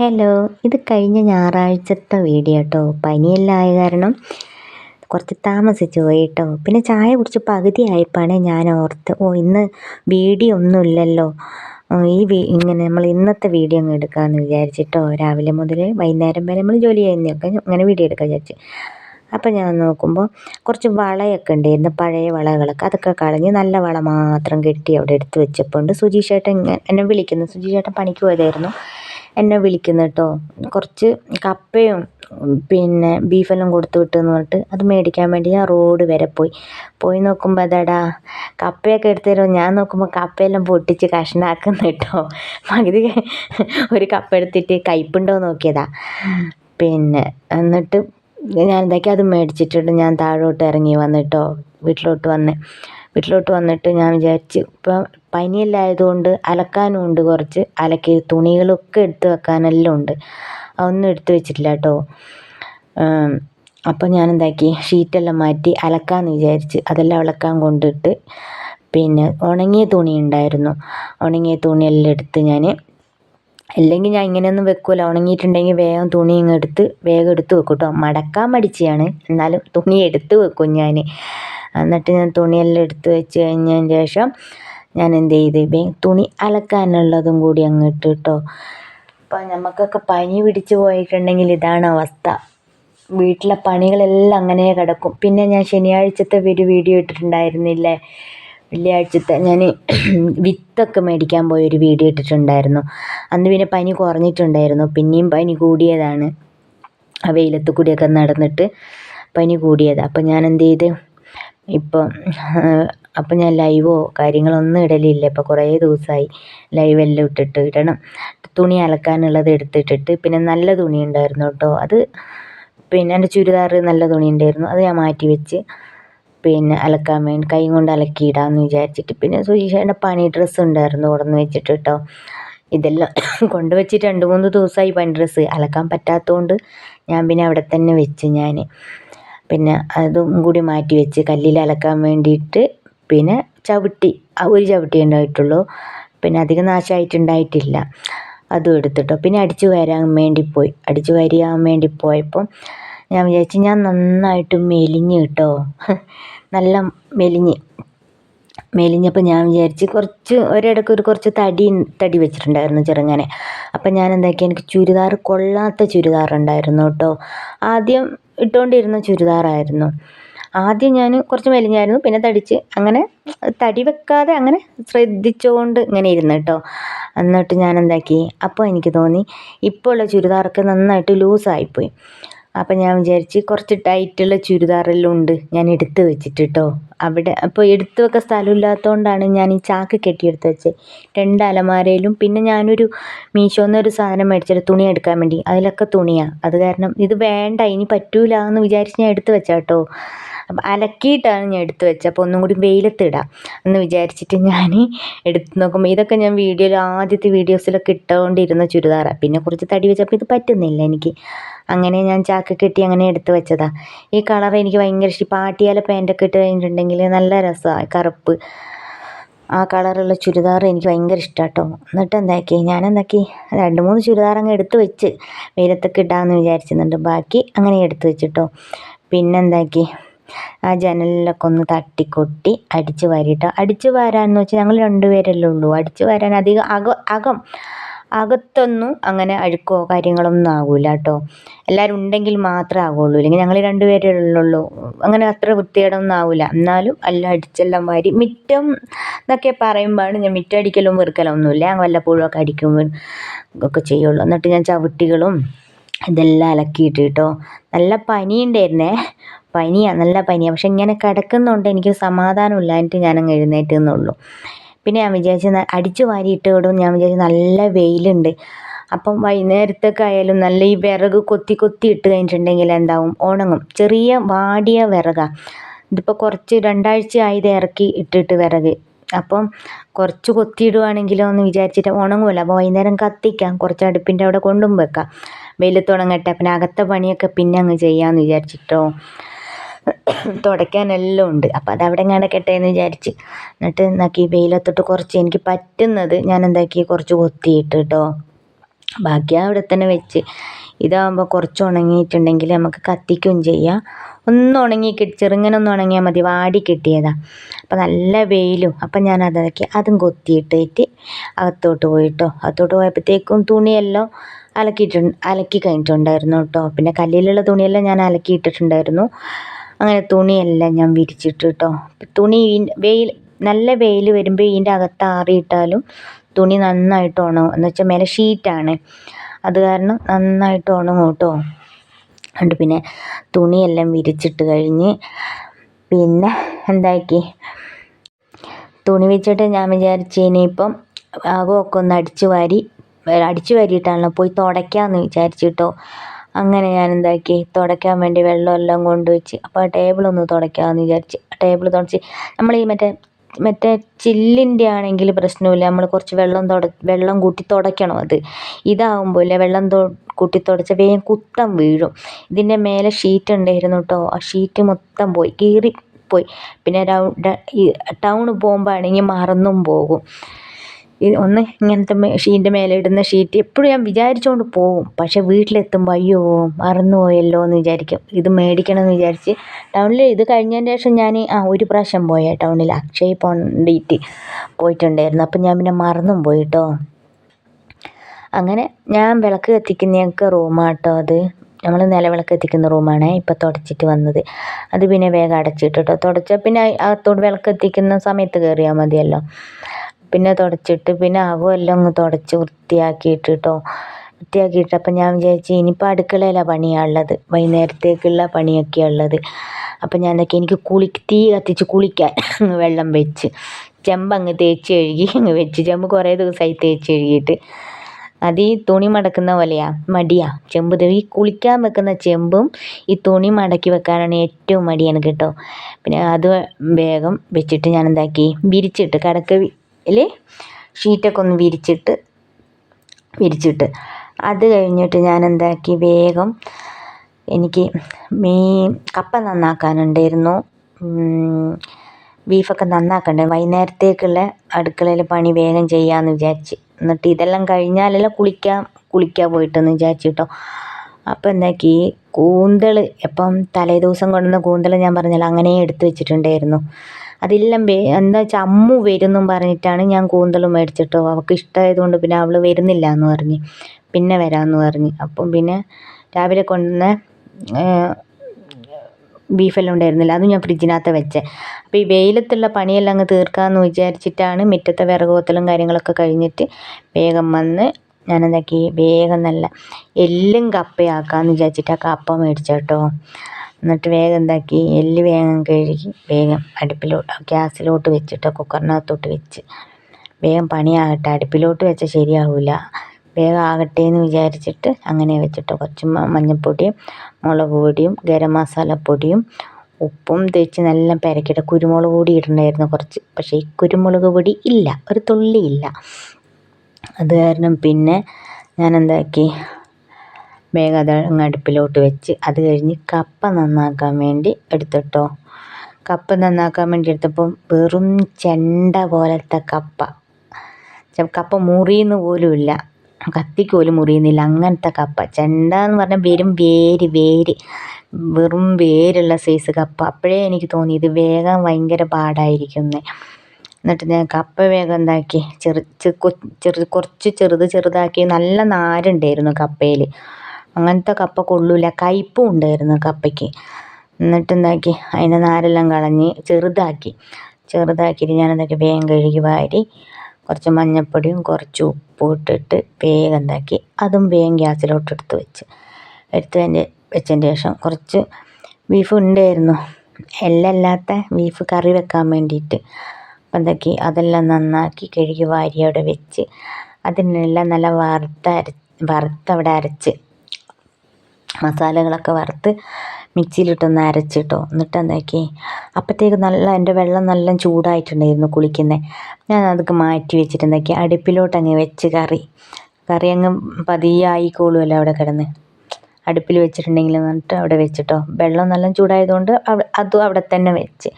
Hello ഇത് കഴിഞ്ഞ ഞായറാഴ്ചത്തെ video കേട്ടോ പനിയെല്ലാം ആയ കാരണം കുറച്ച് താമസിച്ചു പോയി കേട്ടോ പിന്നെ ചായ കുടിച്ച് പകുതി ആയപ്പോഴാണ് ഞാൻ ഓർത്ത്. ഓ ഇന്ന് വീഡിയോ ഒന്നുമില്ലല്ലോ. ഈ ഇങ്ങനെ നമ്മൾ ഇന്നത്തെ വീഡിയോ അങ്ങ് എടുക്കാമെന്ന് വിചാരിച്ചിട്ടോ രാവിലെ മുതൽ വൈകുന്നേരം വരെ നമ്മൾ ജോലി ചെയ്യുന്നതൊക്കെ അങ്ങനെ വീഡിയോ എടുക്കാൻ വിചാരിച്ചു. അപ്പം ഞാൻ നോക്കുമ്പോൾ കുറച്ച് വളയൊക്കെ ഉണ്ടായിരുന്നു. പഴയ വളകളൊക്കെ. അതൊക്കെ കളഞ്ഞ് നല്ല വള മാത്രം കെട്ടി അവിടെ എടുത്ത് വെച്ചപ്പോൾ ഉണ്ട്. സുജീഷേട്ടൻ എന്നെ വിളിക്കുന്നു. സുജീഷേട്ടൻ പണിക്ക് പോയതായിരുന്നു. എന്നെ വിളിക്കുന്നു കേട്ടോ കുറച്ച് കപ്പയും പിന്നെ ബീഫെല്ലാം കൊടുത്തു വിട്ടെന്ന് പറഞ്ഞിട്ട് അത് മേടിക്കാൻ വേണ്ടി ഞാൻ റോഡ് വരെ പോയി. പോയി നോക്കുമ്പോൾ അതാടാ കപ്പയൊക്കെ എടുത്തു തരുമോ ഞാൻ നോക്കുമ്പോൾ കപ്പയെല്ലാം പൊട്ടിച്ച് കഷ്ണാക്കുന്നു കേട്ടോ പകുതി ഒരു കപ്പ എടുത്തിട്ട് കയ്പുണ്ടോ നോക്കിയതാ. പിന്നെ എന്നിട്ട് ഞാൻ എന്താക്കി അത് മേടിച്ചിട്ടുണ്ട്. ഞാൻ താഴോട്ട് ഇറങ്ങി വന്നിട്ടോ വീട്ടിലോട്ട് വന്ന്. വീട്ടിലോട്ട് വന്നിട്ട് ഞാൻ വിചാരിച്ച് ഇപ്പം പനിയെല്ലാം ആയതുകൊണ്ട് അലക്കാനും ഉണ്ട് കുറച്ച്. അലക്കി തുണികളൊക്കെ എടുത്ത് വെക്കാനെല്ലാം ഉണ്ട്. അതൊന്നും എടുത്ത് വെച്ചിട്ടില്ല കേട്ടോ. അപ്പോൾ ഞാൻ എന്താക്കി ഷീറ്റെല്ലാം മാറ്റി അലക്കാമെന്ന് വിചാരിച്ച് അതെല്ലാം അലക്കാൻ കൊണ്ടിട്ട് പിന്നെ ഉണങ്ങിയ തുണി ഉണ്ടായിരുന്നു. ഉണങ്ങിയ തുണിയെല്ലാം എടുത്ത് ഞാൻ അല്ലെങ്കിൽ ഞാൻ ഇങ്ങനെയൊന്നും വെക്കില്ല ഉണങ്ങിയിട്ടുണ്ടെങ്കിൽ വേഗം തുണി ഇങ്ങ് എടുത്ത് വേഗം എടുത്ത് വെക്കും കേട്ടോ മടക്കാൻ മടിച്ചാണ്. എന്നാലും തുണി എടുത്ത് വെക്കും ഞാൻ. എന്നിട്ട് ഞാൻ തുണിയെല്ലാം എടുത്ത് വെച്ച് കഴിഞ്ഞതിന് ശേഷം ഞാൻ എന്ത് ചെയ്ത്? തുണി അലക്കാനുള്ളതും കൂടി അങ്ങ് ഇട്ട് കേട്ടോ. ഇപ്പം നമുക്കൊക്കെ പനി പിടിച്ച് പോയിട്ടുണ്ടെങ്കിൽ ഇതാണ് അവസ്ഥ. വീട്ടിലെ പണികളെല്ലാം അങ്ങനെ കിടക്കും. പിന്നെ ഞാൻ ശനിയാഴ്ചത്തെ ഒരു വീഡിയോ ഇട്ടിട്ടുണ്ടായിരുന്നില്ലേ? വെള്ളിയാഴ്ചത്തെ ഞാൻ വിത്തൊക്കെ മേടിക്കാൻ പോയൊരു വീഡിയോ ഇട്ടിട്ടുണ്ടായിരുന്നു. അന്ന് പിന്നെ പനി കുറഞ്ഞിട്ടുണ്ടായിരുന്നു. പിന്നെയും പനി കൂടിയതാണ്. ആ വെയിലത്ത് കൂടിയൊക്കെ നടന്നിട്ട് പനി കൂടിയത്. അപ്പം ഞാൻ എന്ത് ചെയ്ത്? ഇപ്പം അപ്പം ഞാൻ ലൈവോ കാര്യങ്ങളൊന്നും ഇടലില്ല. ഇപ്പോൾ കുറേ ദിവസമായി ലൈവെല്ലാം ഇട്ടിട്ട് ഇടണം. തുണി അലക്കാനുള്ളത് എടുത്തിട്ടിട്ട് പിന്നെ നല്ല തുണി ഉണ്ടായിരുന്നു കേട്ടോ. അത് പിന്നെ എന്റെ ചുരിദാർ നല്ല തുണി ഉണ്ടായിരുന്നു അത് ഞാൻ മാറ്റി വെച്ച് പിന്നെ അലക്കാൻ വേണ്ടി കൈ കൊണ്ട് അലക്കിയിടാമെന്ന് വിചാരിച്ചിട്ട്. പിന്നെ സുജീഷേന്റെ പണി ഡ്രസ്സ് ഉണ്ടായിരുന്നു കൊണ്ടുവന്ന് വെച്ചിട്ട് കേട്ടോ ഇതെല്ലാം കൊണ്ട് വെച്ചിട്ട് രണ്ട് മൂന്ന് ദിവസമായി പണി ഡ്രസ്സ് അലക്കാൻ പറ്റാത്തതുകൊണ്ട് ഞാൻ പിന്നെ അവിടെ തന്നെ വെച്ച് ഞാൻ പിന്നെ അതും കൂടി മാറ്റി വെച്ച് കല്ലിൽ അലക്കാൻ വേണ്ടിയിട്ട് പിന്നെ ചവിട്ടി ഒരു ചവിട്ടി ഉണ്ടായിട്ടുള്ളൂ. പിന്നെ അധികം നാശമായിട്ടുണ്ടായിട്ടില്ല അതും എടുത്തിട്ടോ പിന്നെ അടിച്ചു വരാൻ വേണ്ടി പോയി. അടിച്ചു വരിയാൻ വേണ്ടി പോയപ്പം ഞാൻ വിചാരിച്ചു ഞാൻ നന്നായിട്ട് മെലിഞ്ഞ് കേട്ടോ. നല്ല മെലിഞ്ഞ്. മെലിഞ്ഞപ്പോൾ ഞാൻ വിചാരിച്ച് കുറച്ച് ഒരിടയ്ക്ക് ഒരു കുറച്ച് തടി തടി വെച്ചിട്ടുണ്ടായിരുന്നു ചെറുങ്ങനെ. അപ്പം ഞാൻ എന്താക്കി എനിക്ക് ചുരിദാർ കൊള്ളാത്ത ചുരിദാർ ഉണ്ടായിരുന്നു കേട്ടോ. ആദ്യം ഇട്ടുകൊണ്ടിരുന്ന ചുരിദാറായിരുന്നു ആദ്യം ഞാൻ കുറച്ച് മെലിഞ്ഞായിരുന്നു പിന്നെ തടിച്ച് അങ്ങനെ തടി വെക്കാതെ അങ്ങനെ ശ്രദ്ധിച്ചുകൊണ്ട് ഇങ്ങനെ ഇരുന്നു കേട്ടോ. എന്നിട്ട് ഞാൻ എന്താക്കി അപ്പോൾ എനിക്ക് തോന്നി ഇപ്പോൾ ഉള്ള ചുരിദാറൊക്കെ നന്നായിട്ട് ലൂസായിപ്പോയി. അപ്പം ഞാൻ വിചാരിച്ച് കുറച്ച് ടൈറ്റുള്ള ചുരിദാറെല്ലാം ഉണ്ട് ഞാൻ എടുത്ത് വെച്ചിട്ട് കേട്ടോ അവിടെ അപ്പോൾ എടുത്ത് വെക്കാൻ സ്ഥലമില്ലാത്തതുകൊണ്ടാണ് ഞാൻ ഈ ചാക്ക് കെട്ടിയെടുത്ത് വെച്ചത് രണ്ട് അലമാരയിലും പിന്നെ ഞാനൊരു മീഷോന്ന് ഒരു സാധനം മേടിച്ചിട്ട് തുണി എടുക്കാൻ വേണ്ടി. അതിലൊക്കെ തുണിയാണ് അത് കാരണം ഇത് വേണ്ട ഇനി പറ്റൂല എന്ന് വിചാരിച്ച് ഞാൻ എടുത്ത് വെച്ചാട്ടോ. അപ്പം അലക്കിയിട്ടാണ് ഞാൻ എടുത്ത് വെച്ചത്. അപ്പോൾ ഒന്നും കൂടി വെയിലത്തിടാം എന്ന് വിചാരിച്ചിട്ട് ഞാൻ എടുത്ത് നോക്കുമ്പോൾ ഇതൊക്കെ ഞാൻ വീഡിയോയിൽ ആദ്യത്തെ വീഡിയോസിലൊക്കെ ഇട്ടുകൊണ്ടിരുന്ന ചുരിദാറാണ്. പിന്നെ കുറച്ച് തടി വെച്ചപ്പോൾ ഇത് പറ്റുന്നില്ല എനിക്ക്. അങ്ങനെ ഞാൻ ചാക്ക് കെട്ടി അങ്ങനെ എടുത്ത് വെച്ചതാണ് ഈ കളർ എനിക്ക് ഭയങ്കര ഇഷ്ടം. പാട്ടിയാല പാന്റൊക്കെ ഇട്ട് കഴിഞ്ഞിട്ടുണ്ടെങ്കിൽ നല്ല രസമാണ് കറുപ്പ്. ആ കളറുള്ള ചുരിദാർ എനിക്ക് ഭയങ്കര ഇഷ്ടമാണ് കേട്ടോ എന്നിട്ട് എന്താക്കി? ഞാൻ എന്താക്കി രണ്ട് മൂന്ന് ചുരിദാർ അങ്ങ് എടുത്ത് വെച്ച് വെയിലത്തൊക്കെ ഇടാമെന്ന് വിചാരിച്ചിരുന്നുണ്ട്. ബാക്കി അങ്ങനെ എടുത്ത് വെച്ചിട്ടോ പിന്നെന്താക്കി ആ ജനലിലൊക്കെ ഒന്ന് തട്ടിക്കൊട്ടി അടിച്ച് വാരിയിട്ട്. അടിച്ചു വാരാന്ന് വെച്ചാൽ ഞങ്ങൾ രണ്ടുപേരല്ലേ ഉള്ളൂ. അടിച്ചു വാരാൻ അധികം അകം അകം അകത്തൊന്നും അങ്ങനെ അഴുക്കോ കാര്യങ്ങളൊന്നും ആകില്ല കേട്ടോ. എല്ലാവരും ഉണ്ടെങ്കിൽ മാത്രമേ ആകുള്ളൂ ഇല്ലെങ്കിൽ ഞങ്ങൾ രണ്ടുപേരേ ഉള്ളൂ. അങ്ങനെ അത്ര വൃത്തികേടൊന്നും ആവില്ല എന്നാലും എല്ലാം അടിച്ചെല്ലാം വാരി മിറ്റം എന്നൊക്കെ പറയുമ്പോഴാണ് ഞാൻ മിറ്റം അടിക്കലും വെറുക്കലൊന്നുമില്ല ഞാൻ വല്ലപ്പോഴും ഒക്കെ അടിക്കും ഒക്കെ ചെയ്യുള്ളൂ. എന്നിട്ട് ഞാൻ ചവിട്ടികളും ഇതെല്ലാം അലക്കിയിട്ട് കേട്ടോ. നല്ല പനി ഉണ്ടായിരുന്നേ പനിയാണ് നല്ല പനിയാണ് പക്ഷെ ഇങ്ങനെ കിടക്കുന്നുണ്ട് എനിക്ക് സമാധാനമില്ലാഞ്ഞിട്ട് ഞാൻ അങ്ങ് എഴുന്നേറ്റെന്നുള്ളൂ പിന്നെ ഞാൻ വിചാരിച്ചു അടിച്ചു വാരിയിട്ട് വിടും ഞാൻ വിചാരിച്ചു നല്ല വെയിലുണ്ട്. അപ്പം വൈകുന്നേരത്തൊക്കെ ആയാലും നല്ല ഈ വിറക് കൊത്തി കൊത്തി ഇട്ട് കഴിഞ്ഞിട്ടുണ്ടെങ്കിൽ എന്താവും? ഉണങ്ങും. ചെറിയ വാടിയ വിറകാണ് ഇതിപ്പോൾ കുറച്ച് രണ്ടാഴ്ച ആയത് ഇറക്കി ഇട്ടിട്ട് വിറക്. അപ്പം കുറച്ച് കൊത്തിയിടുവാണെങ്കിലോ എന്ന് വിചാരിച്ചിട്ട് ഉണങ്ങുമല്ലോ അപ്പോൾ വൈകുന്നേരം കത്തിക്കാം. കുറച്ച് അടുപ്പിന്റെ അവിടെ കൊണ്ടും വെക്കാം. വെയിലത്ത് ഉണങ്ങട്ടെ. പിന്നെ അകത്തെ പണിയൊക്കെ പിന്നെ അങ്ങ് ചെയ്യാമെന്ന് വിചാരിച്ചിട്ടോ. തുടയ്ക്കാനെല്ലാം ഉണ്ട്. അപ്പോൾ അത് അവിടെ കിടക്കട്ടെ എന്ന് വിചാരിച്ച്. എന്നിട്ട് എന്താക്കി വെയിലത്തോട്ട് കുറച്ച് എനിക്ക് പറ്റുന്നത് ഞാൻ എന്താക്കി കുറച്ച് കൊത്തിയിട്ട് കേട്ടോ ബാക്കി അവിടെ തന്നെ വെച്ച്. ഇതാകുമ്പോൾ കുറച്ച് ഉണങ്ങിയിട്ടുണ്ടെങ്കിൽ നമുക്ക് കത്തിക്കുകയും ചെയ്യാം. ഒന്ന് ഉണങ്ങി കിട്ടി ചെറുങ്ങനെ ഒന്ന് ഉണങ്ങിയാൽ മതി. വാടി കിട്ടിയതാ. അപ്പം നല്ല വെയിലും. അപ്പം ഞാൻ അതാക്കി അതും കൊത്തിയിട്ടേറ്റ് അകത്തോട്ട് പോയിട്ടോ. അകത്തോട്ട് പോയപ്പോഴത്തേക്കും തുണിയെല്ലാം അലക്കിയിട്ടുണ്ട് അലക്കി കഴിഞ്ഞിട്ടുണ്ടായിരുന്നു കേട്ടോ പിന്നെ കല്ലിലുള്ള തുണിയെല്ലാം ഞാൻ അലക്കിയിട്ടിട്ടുണ്ടായിരുന്നു. അങ്ങനെ തുണിയെല്ലാം ഞാൻ വിരിച്ചിട്ട് കേട്ടോ തുണി വെയിൽ നല്ല വെയിൽ വരുമ്പോൾ ഇതിന്റെ അകത്ത് ആറിയിട്ടാലും തുണി നന്നായിട്ട് ഉണങ്ങും. എന്ന് വെച്ചാൽ മേലെ ഷീറ്റാണ്. അത് കാരണം നന്നായിട്ട് ഉണങ്ങും കേട്ടോ അതുകൊണ്ട് പിന്നെ തുണിയെല്ലാം വിരിച്ചിട്ട് കഴിഞ്ഞ് പിന്നെ എന്താക്കി? തുണി വെച്ചിട്ട് ഞാൻ വിചാരിച്ചു ഇനിയിപ്പം ഭാഗമൊക്കെ ഒന്ന് അടിച്ചു വാരി അടിച്ചു വാരിയിട്ടാണല്ലോ പോയി തുടയ്ക്കാമെന്ന് വിചാരിച്ചിട്ടോ അങ്ങനെ ഞാൻ എന്താക്കി തുടയ്ക്കാൻ വേണ്ടി വെള്ളമെല്ലാം കൊണ്ടുവച്ച് അപ്പോൾ ആ ടേബിൾ ഒന്ന് തുടയ്ക്കാമെന്ന് വിചാരിച്ച് ടേബിൾ തുടച്ച് നമ്മൾ ഈ മറ്റേ മറ്റേ ചില്ലിന്റെ ആണെങ്കിൽ പ്രശ്നമില്ല നമ്മൾ കുറച്ച് വെള്ളം തുട വെള്ളം കൂട്ടി തുടയ്ക്കണം അത്. ഇതാകുമ്പോൾ ഇല്ലേ വെള്ളം തൊ കൂട്ടി തുടച്ച വേഗം കുത്തം വീഴും. ഇതിന്റെ മേലെ ഷീറ്റ് ഉണ്ടായിരുന്നു കേട്ടോ ആ ഷീറ്റ് മൊത്തം പോയി കീറി പോയി പിന്നെ ടൗണിൽ പോകുമ്പോൾ ആണെങ്കിൽ മറന്നും പോകും. ഒന്ന് ഇങ്ങനത്തെ ഷീന്റെ മേലെ ഇടുന്ന ഷീറ്റ് എപ്പോഴും ഞാൻ വിചാരിച്ചുകൊണ്ട് പോകും പക്ഷേ വീട്ടിലെത്തുമ്പോൾ അയ്യോ മറന്നു പോയല്ലോ എന്ന് വിചാരിക്കും. ഇത് മേടിക്കണം എന്ന് വിചാരിച്ച് ടൗണിൽ ഇത് കഴിഞ്ഞതിന് ശേഷം ഞാൻ ആ ഒരു പ്രാവശ്യം പോയ ടൗണിൽ അക്ഷയ പോണ്ടിട്ട് പോയിട്ടുണ്ടായിരുന്നു. അപ്പം ഞാൻ പിന്നെ മറന്നും പോയി കേട്ടോ അങ്ങനെ ഞാൻ വിളക്ക് കത്തിക്കുന്ന ഞങ്ങൾക്ക് റൂമാട്ടോ അത്. നമ്മൾ നിലവിളക്ക് എത്തിക്കുന്ന റൂമാണ് ഇപ്പം തുടച്ചിട്ട് വന്നത്. അത് പിന്നെ വേഗം അടച്ചിട്ട് കേട്ടോ തുടച്ചാൽ പിന്നെ അകത്തോട് വിളക്ക് എത്തിക്കുന്ന സമയത്ത് കയറിയാൽ മതിയല്ലോ. പിന്നെ തുടച്ചിട്ട് പിന്നെ അകം എല്ലാം ഒന്ന് തുടച്ച് വൃത്തിയാക്കിയിട്ട് കേട്ടോ വൃത്തിയാക്കിയിട്ട് അപ്പം ഞാൻ വിചാരിച്ചു ഇനിയിപ്പോൾ അടുക്കളയിലാണ് പണിയാണുള്ളത് വൈകുന്നേരത്തേക്കുള്ള പണിയൊക്കെയാണ് ഉള്ളത്. അപ്പം ഞാൻ എന്തൊക്കെ എനിക്ക് കുളി തീ കത്തിച്ച് കുളിക്കാൻ വെള്ളം വെച്ച് ചെമ്പ് അങ്ങ് തേച്ച് കഴുകി അങ്ങ് വെച്ച് ചെമ്പ് കുറേ ദിവസമായി തേച്ച് കഴുകിയിട്ട്. അത് ഈ തുണി മടക്കുന്ന പോലെയാ മടിയാ ചെമ്പ് ഈ കുളിക്കാൻ വെക്കുന്ന ചെമ്പും ഈ തുണി മടക്കി വെക്കാനാണ് ഏറ്റവും മടിയാണ് കേട്ടോ. പിന്നെ അത് വേഗം വെച്ചിട്ട് ഞാൻ എന്താക്കി വിരിച്ചിട്ട് കിടക്ക ൽ ഷീറ്റൊക്കെ ഒന്ന് വിരിച്ചിട്ട് വിരിച്ചിട്ട്. അത് കഴിഞ്ഞിട്ട് ഞാൻ എന്താക്കി വേഗം എനിക്ക് മീൻ കപ്പ നന്നാക്കാനുണ്ടായിരുന്നു. ബീഫൊക്കെ നന്നാക്കണ്ടേ? വൈകുന്നേരത്തേക്കുള്ള അടുക്കളയിൽ പണി വേഗം ചെയ്യാമെന്ന് വിചാരിച്ച്. എന്നിട്ട് ഇതെല്ലാം കഴിഞ്ഞാലല്ലേ കുളിക്കാം കുളിക്കാൻ പോയിട്ടെന്ന് വിചാരിച്ചു കേട്ടോ അപ്പോൾ എന്താക്കി കൂന്തൾ ഇപ്പം തലേ ദിവസം കൊണ്ടുവന്ന കൂന്തൾ ഞാൻ പറഞ്ഞല്ലോ അങ്ങനെ എടുത്ത് വെച്ചിട്ടുണ്ടായിരുന്നു. അതെല്ലാം എന്താ വെച്ചാൽ അമ്മു വരുമെന്നും പറഞ്ഞിട്ടാണ് ഞാൻ കൂന്തൾ മേടിച്ചിട്ടോ അവൾക്ക് ഇഷ്ടമായതുകൊണ്ട് പിന്നെ അവൾ വരുന്നില്ല എന്ന് പറഞ്ഞ്. പിന്നെ വരാമെന്ന് പറഞ്ഞ്. അപ്പം പിന്നെ രാവിലെ കൊണ്ടുവന്ന ബീഫെല്ലാം ഉണ്ടായിരുന്നില്ല. അതും ഞാൻ ഫ്രിഡ്ജിനകത്ത് വെച്ചേ. അപ്പോൾ ഈ വെയിലത്തുള്ള പണിയെല്ലാം അങ്ങ് തീർക്കാമെന്ന് വിചാരിച്ചിട്ടാണ് മുറ്റത്തെ വിറകോത്തലും കാര്യങ്ങളൊക്കെ കഴിഞ്ഞിട്ട് വേഗം വന്ന് ഞാനെന്താക്കി വേഗം നല്ല എല്ലും കപ്പയാക്കാമെന്ന് വിചാരിച്ചിട്ട് ആ കപ്പ മേടിച്ചേട്ടോ എന്നിട്ട് വേഗം എന്താക്കി എല്ല് വേഗം കഴുകി വേഗം അടുപ്പിലോട്ട് ഗ്യാസിലോട്ട് വെച്ചിട്ട് കുക്കറിനകത്തോട്ട് വെച്ച്. വേഗം പണിയാകട്ടെ അടുപ്പിലോട്ട് വെച്ചാൽ ശരിയാവില്ല വേഗം ആകട്ടെ എന്ന് വിചാരിച്ചിട്ട് അങ്ങനെ വെച്ചിട്ട് കുറച്ച് മഞ്ഞൾപ്പൊടിയും മുളക് പൊടിയും ഗരം മസാലപ്പൊടിയും ഉപ്പും തേച്ച് നല്ല പെരക്കിയിട്ട് കുരുമുളക് പൊടി ഇടണ്ടായിരുന്നു കുറച്ച്. പക്ഷേ ഈ കുരുമുളക് പൊടി ഇല്ല ഒരു തുള്ളി ഇല്ല. അത് കാരണം പിന്നെ ഞാൻ എന്താക്കി വേഗം അത് അങ്ങ് അടുപ്പിലോട്ട് വെച്ച് അത് കഴിഞ്ഞ് കപ്പ നന്നാക്കാൻ വേണ്ടി എടുത്തിട്ടോ. കപ്പ നന്നാക്കാൻ വേണ്ടി എടുത്തപ്പം വെറും ചെണ്ട പോലത്തെ കപ്പ. കപ്പ മുറിയുന്ന പോലും ഇല്ല. കത്തിക്ക് പോലും മുറിയുന്നില്ല. അങ്ങനത്തെ കപ്പ. ചെണ്ട എന്ന് പറഞ്ഞാൽ വെറും വേര് വേര്. വെറും വേരുള്ള സൈസ് കപ്പ. അപ്പോഴേ എനിക്ക് തോന്നി ഇത് വേഗം ഭയങ്കര പാടായിരിക്കുന്നേ. എന്നിട്ട് ഞാൻ കപ്പ വേഗം എന്താക്കി? ചെറു ചെറു കുറച്ച് ചെറുത് ചെറുതാക്കി നല്ല നാരുണ്ടായിരുന്നു കപ്പയിൽ അങ്ങനത്തെ കപ്പ കൊള്ളില്ല കയ്പ്പും ഉണ്ടായിരുന്നു കപ്പയ്ക്ക്. എന്നിട്ട് എന്താക്കി? അതിന്റെ നാരെല്ലാം കളഞ്ഞ് ചെറുതാക്കി. ചെറുതാക്കിയിട്ട് ഞാൻ എന്താക്കി? വേഗം കഴുകി വാരി കുറച്ച് മഞ്ഞൾപ്പൊടിയും കുറച്ച് ഉപ്പും ഇട്ടിട്ട് വേഗം എന്താക്കി? അതും വേഗം ഗ്യാസിലോട്ട് എടുത്ത് വെച്ച്. എടുത്തതിന്റെ വെച്ചതിന് ശേഷം കുറച്ച് ബീഫ് ഉണ്ടായിരുന്നു. എല്ലല്ലാത്ത ബീഫ് കറി വെക്കാൻ വേണ്ടിയിട്ട്. അപ്പം എന്താക്കി? അതെല്ലാം നന്നാക്കി കഴുകി വാരി അവിടെ വെച്ച്. അതിനെല്ലാം നല്ല വറുത്ത അര വറുത്തവിടെ അരച്ച്. മസാലകളൊക്കെ വറുത്ത് മിക്സിയിലിട്ടൊന്ന് അരച്ചിട്ടോ. എന്നിട്ട് എന്താക്കി? അപ്പോഴത്തേക്ക് നല്ല എന്റെ വെള്ളം നല്ല ചൂടായിട്ടുണ്ടായിരുന്നു കുളിക്കുന്നത് ഞാൻ അതൊക്കെ മാറ്റി വെച്ചിട്ട് എന്താക്കി? അടുപ്പിലോട്ട് അങ്ങ് വെച്ച് കറി. കറി അങ്ങ് പതിയെ ആയിക്കോളുമല്ലോ അവിടെ കിടന്ന്. അടുപ്പിൽ വെച്ചിട്ടുണ്ടെങ്കിൽ എന്നിട്ട് അവിടെ വെച്ചിട്ടോ. വെള്ളം നല്ല ചൂടായതുകൊണ്ട് അതും അവിടെ തന്നെ വെച്ച്.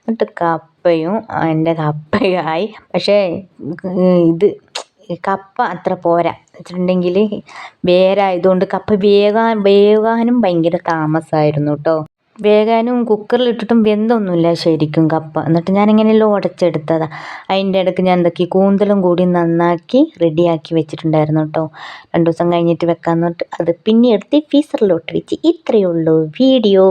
എന്നിട്ട് കപ്പയും എന്റെ കപ്പയായി. പക്ഷേ ഇത് കപ്പ അത്ര പോരാ. വെച്ചിട്ടുണ്ടെങ്കിൽ വേരായതുകൊണ്ട് കപ്പ വേകാൻ വേകാനും ഭയങ്കര താമസമായിരുന്നു കേട്ടോ വേകാനും കുക്കറിലിട്ടിട്ടും വെന്തൊന്നുമില്ല ശരിക്കും കപ്പ. എന്നിട്ട് ഞാൻ എങ്ങനെയല്ലോ ഉടച്ചെടുത്തതാണ് അതിന്റെ ഇടയ്ക്ക് ഞാൻ എന്തൊക്കെ കൂന്തലും കൂടി നന്നാക്കി റെഡിയാക്കി വെച്ചിട്ടുണ്ടായിരുന്നു കേട്ടോ രണ്ട് ദിവസം കഴിഞ്ഞിട്ട് വെക്കാമെന്ന് പറഞ്ഞിട്ട് അത് പിന്നെ എടുത്ത് ഫീസറിലോട്ട് വെച്ച്. ഇത്രയേ ഉള്ളൂ വീഡിയോ.